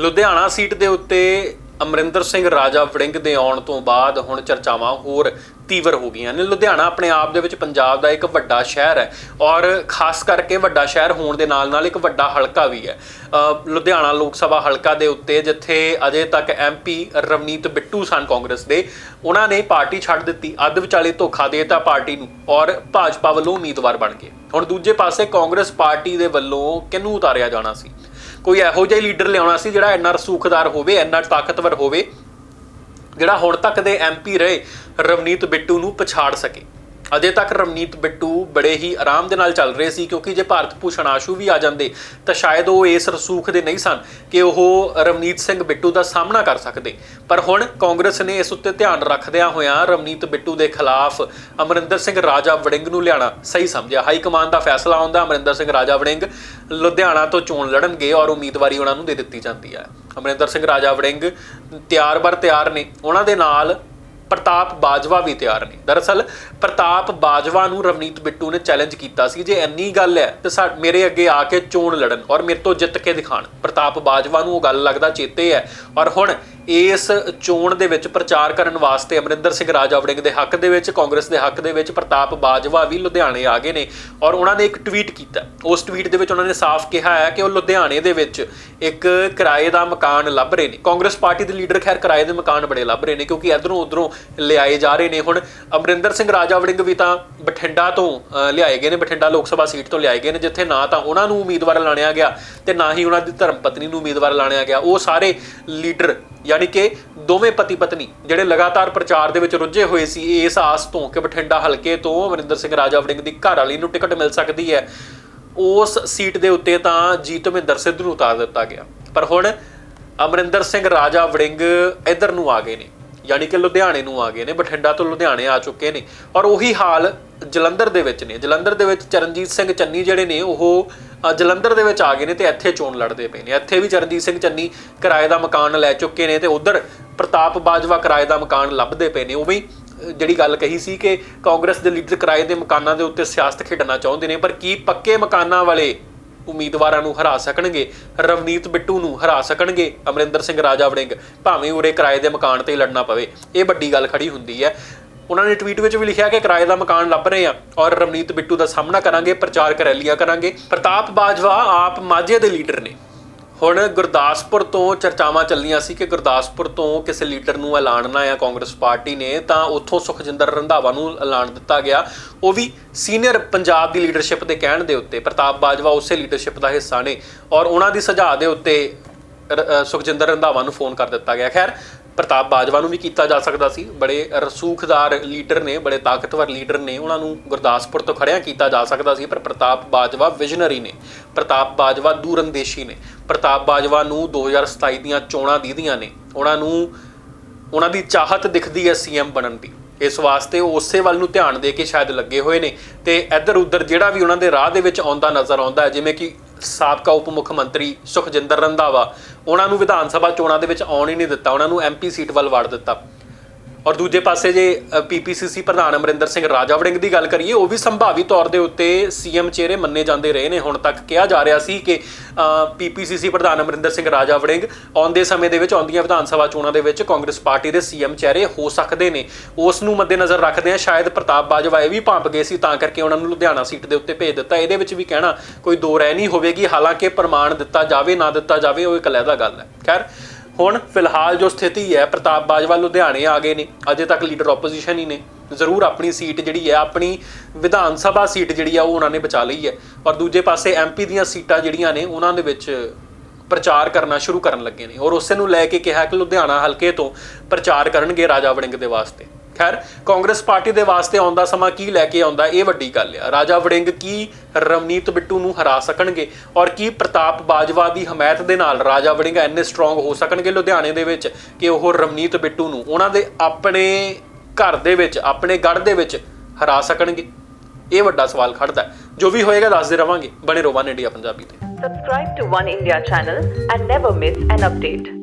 Ludhiana seat ਦੇ ਉੱਤੇ ਅਮਰਿੰਦਰ ਸਿੰਘ ਰਾਜਾ ਵੜਿੰਗ ਦੇ ਆਉਣ ਤੋਂ ਬਾਅਦ ਹੁਣ ਚਰਚਾਵਾਂ ਹੋਰ ਤੀਵਰ ਹੋ ਗਈਆਂ ਨੇ। ਲੁਧਿਆਣਾ ਆਪਣੇ ਆਪ ਦੇ ਵਿੱਚ ਪੰਜਾਬ ਦਾ ਇੱਕ ਵੱਡਾ ਸ਼ਹਿਰ ਹੈ ਔਰ ਖਾਸ ਕਰਕੇ ਵੱਡਾ ਸ਼ਹਿਰ ਹੋਣ ਦੇ ਨਾਲ ਨਾਲ ਇੱਕ ਵੱਡਾ ਹਲਕਾ ਵੀ ਹੈ। ਲੁਧਿਆਣਾ ਲੋਕ ਸਭਾ ਹਲਕਾ ਦੇ ਉੱਤੇ ਜਿੱਥੇ ਅਜੇ ਤੱਕ ਐਮਪੀ ਰਵਨੀਤ ਬਿੱਟੂ ਸਨ ਕਾਂਗਰਸ ਦੇ, ਉਹਨਾਂ ਨੇ ਪਾਰਟੀ ਛੱਡ ਦਿੱਤੀ। ਅੱਧ ਵਿਚਾਲੇ ਧੋਖਾ ਦੇਤਾ ਪਾਰਟੀ ਨੂੰ ਔਰ ਭਾਜਪਾ ਵੱਲੋਂ ਉਮੀਦਵਾਰ ਬਣ ਗਏ। ਹੁਣ ਦੂਜੇ ਪਾਸੇ ਕਾਂਗਰਸ ਪਾਰਟੀ ਦੇ ਵੱਲੋਂ ਕਿਹਨੂੰ ਉਤਾਰਿਆ ਜਾਣਾ ਸੀ? ਕੋਈ ਇਹੋ ਜਿਹਾ ਲੀਡਰ ਲਿਆਉਣਾ ਸੀ ਜਿਹੜਾ ਇੰਨਾ ਰਸੂਖਦਾਰ ਹੋਵੇ, ਇੰਨਾ ਤਾਕਤਵਰ ਹੋਵੇ, ਜਿਹੜਾ ਹੁਣ ਤੱਕ ਦੇ ਐਮਪੀ ਰਹੇ ਰਵਨੀਤ ਬਿੱਟੂ ਨੂੰ ਪਛਾੜ ਸਕੇ। ਅਜੇ ਤੱਕ ਰਵਨੀਤ ਬਿੱਟੂ ਬੜੇ ਹੀ ਆਰਾਮ ਦੇ ਨਾਲ ਚੱਲ ਰਹੇ ਸੀ, ਕਿਉਂਕਿ ਜੇ ਭਾਰਤ ਭੂਸ਼ਣ ਆਸ਼ੂ ਵੀ ਆ ਜਾਂਦੇ, ਤਾਂ ਸ਼ਾਇਦ ਉਹ ਇਸ ਰਸੂਖ ਦੇ ਨਹੀਂ ਸਨ ਕਿ ਉਹ ਰਵਨੀਤ ਸਿੰਘ ਬਿੱਟੂ ਦਾ ਸਾਹਮਣਾ ਕਰ ਸਕਦੇ। ਪਰ ਹੁਣ ਕਾਂਗਰਸ ਨੇ ਇਸ ਉੱਤੇ ਧਿਆਨ ਰੱਖਦਿਆਂ ਹੋਇਆਂ ਰਵਨੀਤ ਬਿੱਟੂ ਦੇ ਖਿਲਾਫ ਅਮਰਿੰਦਰ ਸਿੰਘ ਰਾਜਾ ਵੜਿੰਗ ਨੂੰ ਲਿਆਣਾ ਸਹੀ ਸਮਝਿਆ। ਹਾਈ ਕਮਾਂਡ ਦਾ ਫੈਸਲਾ ਆਉਂਦਾ, ਅਮਰਿੰਦਰ ਸਿੰਘ ਰਾਜਾ ਵੜਿੰਗ ਲੁਧਿਆਣਾ ਤੋਂ ਚੋਣ ਲੜਨਗੇ ਔਰ ਉਮੀਦਵਾਰੀ ਉਹਨਾਂ ਨੂੰ ਦੇ ਦਿੱਤੀ ਜਾਂਦੀ ਹੈ। ਅਮਰਿੰਦਰ ਸਿੰਘ ਰਾਜਾ ਵੜਿੰਗ ਤਿਆਰ ਬਰ ਤਿਆਰ ਨੇ। ਉਹਨਾਂ ਦੇ ਨਾਲ ਪ੍ਰਤਾਪ ਬਾਜਵਾ ਵੀ ਤਿਆਰ ਨੇ। ਦਰਅਸਲ, ਪ੍ਰਤਾਪ ਬਾਜਵਾ ਨੂੰ ਰਵਨੀਤ ਬਿੱਟੂ ਨੇ ਚੈਲੰਜ ਕੀਤਾ ਸੀ ਜੇ ਇੰਨੀ ਗੱਲ ਹੈ ਤੇ ਸਾ- ਮੇਰੇ ਅੱਗੇ ਆ ਕੇ ਚੋਣ ਲੜਨ ਔਰ ਮੇਰੇ ਤੋਂ ਜਿੱਤ ਕੇ ਦਿਖਾਣ ਪ੍ਰਤਾਪ ਬਾਜਵਾ ਨੂੰ ਉਹ ਗੱਲ ਲੱਗਦਾ ਚੇਤੇ ਹੈ। ਔਰ ਹੁਣ ਇਸ ਚੋਣ ਦੇ ਵਿੱਚ ਪ੍ਰਚਾਰ ਕਰਨ ਵਾਸਤੇ ਅਮਰਿੰਦਰ ਸਿੰਘ ਰਾਜਾ ਵੜਿੰਗ ਦੇ ਹੱਕ ਦੇ ਵਿੱਚ, ਕਾਂਗਰਸ ਦੇ ਹੱਕ ਦੇ ਵਿੱਚ ਪ੍ਰਤਾਪ ਬਾਜਵਾ ਵੀ ਲੁਧਿਆਣੇ ਆ ਗਏ ਨੇ ਔਰ ਉਹਨਾਂ ਨੇ ਇੱਕ ਟਵੀਟ ਕੀਤਾ। ਉਸ ਟਵੀਟ ਦੇ ਵਿੱਚ ਉਹਨਾਂ ਨੇ ਸਾਫ਼ ਕਿਹਾ ਹੈ ਕਿ ਉਹ ਲੁਧਿਆਣੇ ਦੇ ਵਿੱਚ ਇੱਕ ਕਿਰਾਏ ਦਾ ਮਕਾਨ ਲੱਭ ਰਹੇ ਨੇ। ਕਾਂਗਰਸ ਪਾਰਟੀ ਦੇ ਲੀਡਰ ਖੈਰ ਕਿਰਾਏ ਦੇ ਮਕਾਨ ਬੜੇ ਲੱਭ ਰਹੇ ਨੇ ਕਿਉਂਕਿ ਇਧਰੋਂ ਉਧਰੋਂ ਲਿਆਏ ਜਾ ਰਹੇ ਨੇ। ਹੁਣ ਅਮਰਿੰਦਰ ਸਿੰਘ ਰਾਜਾ ਵੜਿੰਗ ਵੀ ਤਾਂ ਬਠਿੰਡਾ ਤੋਂ ਲਿਆਏ ਗਏ ਨੇ, ਬਠਿੰਡਾ ਲੋਕ ਸਭਾ ਸੀਟ ਤੋਂ ਲਿਆਏ ਗਏ ਨੇ, ਜਿੱਥੇ ਨਾ ਤਾਂ ਉਹਨਾਂ ਨੂੰ ਉਮੀਦਵਾਰ ਲਾਣਿਆ ਗਿਆ ਤੇ ਨਾ ਹੀ ਉਹਨਾਂ ਦੀ ਧਰਮ ਪਤਨੀ ਨੂੰ ਉਮੀਦਵਾਰ ਲਾਣਿਆ ਗਿਆ। ਉਹ ਸਾਰੇ ਲੀਡਰ ਯਾਨੀ ਕਿ ਦੋਵੇਂ ਪਤੀ ਪਤਨੀ ਜਿਹੜੇ ਲਗਾਤਾਰ ਪ੍ਰਚਾਰ ਦੇ ਵਿੱਚ ਰੁੱਝੇ ਹੋਏ ਸੀ ਇਸ ਆਸ ਤੋਂ ਕਿ ਬਠਿੰਡਾ ਹਲਕੇ ਤੋਂ ਅਮਰਿੰਦਰ ਸਿੰਘ ਰਾਜਾ ਵੜਿੰਗ ਦੀ ਘਰ ਵਾਲੀ ਨੂੰ ਟਿਕਟ ਮਿਲ ਸਕਦੀ ਹੈ, ਉਸ ਸੀਟ ਦੇ ਉੱਤੇ ਤਾਂ ਜੀਤਮਿੰਦਰ ਸਿੱਧੂ ਨੂੰ ਉਤਾਰ ਦਿੱਤਾ ਗਿਆ। ਪਰ ਹੁਣ ਅਮਰਿੰਦਰ ਸਿੰਘ ਰਾਜਾ ਵੜਿੰਗ ਇੱਧਰ ਨੂੰ ਆ ਗਏ ਨੇ, ਯਾਨੀ ਕਿ ਲੁਧਿਆਣੇ ਨੂੰ ਆ ਗਏ ਨੇ, ਬਠਿੰਡਾ ਤੋਂ ਲੁਧਿਆਣੇ ਆ ਚੁੱਕੇ ਨੇ। ਔਰ ਉਹੀ ਹਾਲ ਜਲੰਧਰ ਦੇ ਵਿੱਚ ਨੇ। ਜਲੰਧਰ ਦੇ ਵਿੱਚ ਚਰਨਜੀਤ ਸਿੰਘ ਚੰਨੀ ਜਿਹੜੇ ਨੇ, ਉਹ ਜਲੰਧਰ ਦੇ ਵਿੱਚ ਆ ਗਏ ਨੇ ਤੇ ਇੱਥੇ ਚੋਣ ਲੜਦੇ ਪਏ ਨੇ। ਇੱਥੇ ਵੀ ਚਰਨਜੀਤ ਸਿੰਘ ਚੰਨੀ ਕਿਰਾਏ ਦਾ ਮਕਾਨ ਲੈ ਚੁੱਕੇ ਨੇ ਤੇ ਉਧਰ ਪ੍ਰਤਾਪ ਬਾਜਵਾ ਕਿਰਾਏ ਦਾ ਮਕਾਨ ਲੱਭਦੇ ਪਏ ਨੇ। ਉਵੇਂ ਜਿਹੜੀ ਗੱਲ ਕਹੀ ਸੀ ਕਿ ਕਾਂਗਰਸ ਦੇ ਲੀਡਰ ਕਿਰਾਏ ਦੇ ਮਕਾਨਾਂ ਦੇ ਉੱਤੇ ਸਿਆਸਤ ਖੇਡਣਾ ਚਾਹੁੰਦੇ ਨੇ, ਪਰ ਕੀ ਪੱਕੇ ਮਕਾਨਾਂ ਵਾਲੇ ਉਮੀਦਵਾਰਾਂ ਨੂੰ ਹਰਾ ਸਕਣਗੇ? ਰਵਨੀਤ ਬਿੱਟੂ ਨੂੰ ਹਰਾ ਸਕਣਗੇ? ਅਮਰਿੰਦਰ ਸਿੰਘ ਰਾਜਾ ਵੜਿੰਗ, ਭਾਵੇਂ ਉਰੇ ਕਿਰਾਏ ਦੇ ਮਕਾਨ ਤੇ ਲੜਨਾ ਪਵੇ। ਇਹ ਵੱਡੀ ਗੱਲ ਖੜੀ ਹੁੰਦੀ ਹੈ। ਉਹਨਾਂ ਨੇ ਟਵੀਟ ਵਿੱਚ ਵੀ ਲਿਖਿਆ ਕਿ ਕਿਰਾਏ ਦਾ ਮਕਾਨ ਲੱਭ ਰਹੇ ਆ ਔਰ ਰਵਨੀਤ ਬਿੱਟੂ ਦਾ ਸਾਹਮਣਾ ਕਰਾਂਗੇ ਪ੍ਰਚਾਰਕ ਰੈਲੀਆਂ ਕਰਾਂਗੇ। ਪ੍ਰਤਾਪ ਬਾਜਵਾ ਆਪ ਮਾਝੇ ਦੇ ਲੀਡਰ ਨੇ। ਹੁਣ ਗੁਰਦਾਸਪੁਰ ਤੋਂ ਚਰਚਾਵਾਂ ਚੱਲੀਆਂ ਸੀ ਕਿ ਗੁਰਦਾਸਪੁਰ ਤੋਂ ਕਿਸੇ ਲੀਡਰ ਨੂੰ ਐਲਾਨਣਾ ਆ ਕਾਂਗਰਸ ਪਾਰਟੀ ਨੇ, ਤਾਂ ਉੱਥੋਂ ਸੁਖਜਿੰਦਰ ਰੰਧਾਵਾ ਨੂੰ ਐਲਾਨ ਦਿੱਤਾ ਗਿਆ। ਉਹ ਵੀ ਸੀਨੀਅਰ ਪੰਜਾਬ ਦੀ ਲੀਡਰਸ਼ਿਪ ਦੇ ਕਹਿਣ ਦੇ ਉੱਤੇ, ਪ੍ਰਤਾਪ ਬਾਜਵਾ ਉਸੇ ਲੀਡਰਸ਼ਿਪ ਦਾ ਹਿੱਸਾ ਨੇ ਔਰ ਉਹਨਾਂ ਦੀ ਸੁਝਾਅ ਦੇ ਉੱਤੇ ਸੁਖਜਿੰਦਰ ਰੰਧਾਵਾ ਨੂੰ ਫੋਨ ਕਰ ਦਿੱਤਾ ਗਿਆ। ਖੈਰ ਪ੍ਰਤਾਪ ਬਾਜਵਾ ਨੂੰ ਵੀ ਕੀਤਾ ਜਾ ਸਕਦਾ ਸੀ। ਬੜੇ ਰਸੂਖਦਾਰ ਲੀਡਰ ਨੇ, ਬੜੇ ਤਾਕਤਵਰ ਲੀਡਰ ਨੇ, ਉਹਨਾਂ ਨੂੰ ਗੁਰਦਾਸਪੁਰ ਤੋਂ ਖੜਿਆ ਕੀਤਾ ਜਾ ਸਕਦਾ ਸੀ, ਪਰ ਪ੍ਰਤਾਪ ਬਾਜਵਾ ਵਿਜ਼ਨਰੀ ਨੇ। ਪ੍ਰਤਾਪ ਬਾਜਵਾ ਦੂਰੰਦੇਸ਼ੀ ਨੇ। ਪ੍ਰਤਾਪ ਬਾਜਵਾ ਨੂੰ 2027 ਦੀਆਂ ਚੋਣਾਂ ਦੀਦੀਆਂ ਨੇ। ਉਹਨਾਂ ਨੂੰ, ਉਹਨਾਂ ਦੀ ਚਾਹਤ ਦਿਖਦੀ ਹੈ ਸੀਐਮ ਬਣਨ ਦੀ। ਇਸ ਵਾਸਤੇ ਉਹ ਉਸੇ ਵੱਲ ਨੂੰ ਧਿਆਨ ਦੇ ਕੇ ਸ਼ਾਇਦ ਲੱਗੇ ਹੋਏ ਨੇ। ਤੇ ਇੱਧਰ ਉੱਧਰ ਜਿਹੜਾ ਵੀ ਉਹਨਾਂ ਦੇ ਰਾਹ ਦੇ ਵਿੱਚ ਆਉਂਦਾ ਨਜ਼ਰ ਆਉਂਦਾ ਹੈ, ਜਿਵੇਂ ਕਿ ਸਾਬਕਾ ਉਪ ਮੁੱਖ ਮੰਤਰੀ ਸੁਖਜਿੰਦਰ ਰੰਧਾਵਾ, ਉਹਨਾਂ ਨੂੰ ਵਿਧਾਨ ਸਭਾ ਚੋਣਾਂ ਦੇ ਵਿੱਚ ਆਉਣ ਹੀ ਨਹੀਂ ਦਿੱਤਾ, ਉਹਨਾਂ ਨੂੰ ਐਮਪੀ ਸੀਟ ਵੱਲ ਵਾੜ ਦਿੱਤਾ। ਔਰ ਦੂਜੇ ਪਾਸੇ ਜੇ ਪੀਪੀਸੀਸੀ ਪ੍ਰਧਾਨ ਅਮਰਿੰਦਰ ਸਿੰਘ ਰਾਜਾ ਵੜਿੰਗ ਦੀ ਗੱਲ ਕਰੀਏ, ਉਹ ਵੀ ਸੰਭਾਵੀ ਤੌਰ ਦੇ ਉੱਤੇ ਸੀਐਮ ਚਿਹਰੇ ਮੰਨੇ ਜਾਂਦੇ ਰਹੇ ਨੇ। ਹੁਣ ਤੱਕ ਕਿਹਾ ਜਾ ਰਿਹਾ ਸੀ ਕਿ ਪੀਪੀਸੀਸੀ ਪ੍ਰਧਾਨ ਅਮਰਿੰਦਰ ਸਿੰਘ ਰਾਜਾ ਵੜਿੰਗ ਆਉਂਦੇ ਸਮੇਂ ਦੇ ਵਿੱਚ ਆਉਂਦੀਆਂ ਵਿਧਾਨ ਸਭਾ ਚੋਣਾਂ ਦੇ ਵਿੱਚ ਕਾਂਗਰਸ ਪਾਰਟੀ ਦੇ ਸੀਐਮ ਚਿਹਰੇ ਹੋ ਸਕਦੇ ਨੇ। ਉਸ ਨੂੰ ਮੱਦੇਨਜ਼ਰ ਰੱਖਦੇ ਆ ਸ਼ਾਇਦ ਪ੍ਰਤਾਪ ਬਾਜਵਾ ਇਹ ਵੀ ਭਾਂਪ ਗਏ ਸੀ, ਤਾਂ ਕਰਕੇ ਉਹਨਾਂ ਨੂੰ ਲੁਧਿਆਣਾ ਸੀਟ ਦੇ ਉੱਤੇ ਭੇਜ ਦਿੱਤਾ। ਇਹਦੇ ਵਿੱਚ ਵੀ ਕਹਿਣਾ, ਕੋਈ ਦੋ ਰਹਿ ਨਹੀਂ ਹੋਵੇਗੀ। ਹਾਲਾਂਕਿ ਪ੍ਰਮਾਣ ਦਿੱਤਾ ਜਾਵੇ, ਨਾ ਦਿੱਤਾ ਜਾਵੇ, ਉਹ ਇੱਕ ਅਲੱਗਾ ਗੱਲ ਹੈ। ਖੈਰ ਹੁਣ ਫਿਲਹਾਲ ਜੋ ਸਥਿਤੀ ਹੈ, ਪ੍ਰਤਾਪ ਬਾਜਵਾ ਲੁਧਿਆਣੇ ਆ ਗਏ ਨੇ। ਅਜੇ ਤੱਕ ਲੀਡਰ ਆਪੋਜੀਸ਼ਨ ਹੀ ਨੇ। ਜ਼ਰੂਰ ਆਪਣੀ ਸੀਟ ਜਿਹੜੀ ਹੈ, ਆਪਣੀ ਵਿਧਾਨ ਸਭਾ ਸੀਟ ਜਿਹੜੀ ਆ, ਉਹ ਉਹਨਾਂ ਨੇ ਬਚਾ ਲਈ ਹੈ। ਔਰ ਦੂਜੇ ਪਾਸੇ ਐਮਪੀ ਦੀਆਂ ਸੀਟਾਂ ਜਿਹੜੀਆਂ ਨੇ, ਉਹਨਾਂ ਦੇ ਵਿੱਚ ਪ੍ਰਚਾਰ ਕਰਨਾ ਸ਼ੁਰੂ ਕਰਨ ਲੱਗੇ ਨੇ। ਔਰ ਉਸੇ ਨੂੰ ਲੈ ਕੇ ਕਿਹਾ ਕਿ ਲੁਧਿਆਣਾ ਹਲਕੇ ਤੋਂ ਪ੍ਰਚਾਰ ਕਰਨਗੇ ਰਾਜਾ ਵੜਿੰਗ ਦੇ ਵਾਸਤੇ। ਖੈਰ, ਕਾਂਗਰਸ ਪਾਰਟੀ ਦੇ ਵਾਸਤੇ ਆਉਂਦਾ ਸਮਾਂ ਕੀ ਲੈ ਕੇ ਆਉਂਦਾ, ਇਹ ਵੱਡੀ ਗੱਲ ਆ। ਰਾਜਾ ਵੜਿੰਗ ਕੀ ਰਵਨੀਤ ਬਿੱਟੂ ਨੂੰ ਹਰਾ ਸਕਣਗੇ ਔਰ ਕੀ ਪ੍ਰਤਾਪ ਬਾਜਵਾ ਦੀ ਹਮਾਇਤ ਦੇ ਨਾਲ ਰਾਜਾ ਵੜਿੰਗ ਇੰਨੇ ਸਟਰੋਂਗ ਹੋ ਸਕਣਗੇ ਲੁਧਿਆਣੇ ਦੇ ਵਿੱਚ ਕਿ ਉਹ ਰਵਨੀਤ ਬਿੱਟੂ ਨੂੰ ਉਹਨਾਂ ਦੇ ਆਪਣੇ ਘਰ ਦੇ ਵਿੱਚ, ਆਪਣੇ ਗੜ ਦੇ ਵਿੱਚ ਹਰਾ ਸਕਣਗੇ? ਇਹ ਵੱਡਾ ਸਵਾਲ ਖੜਦਾ ਜੋ ਵੀ ਹੋਏਗਾ ਦੱਸਦੇ ਰਵਾਂਗੇ। ਬਣੇ ਰਹੋ ਵਨ ਇੰਡੀਆ ਪੰਜਾਬੀ ਤੇ। Subscribe to One India channel and never miss an update.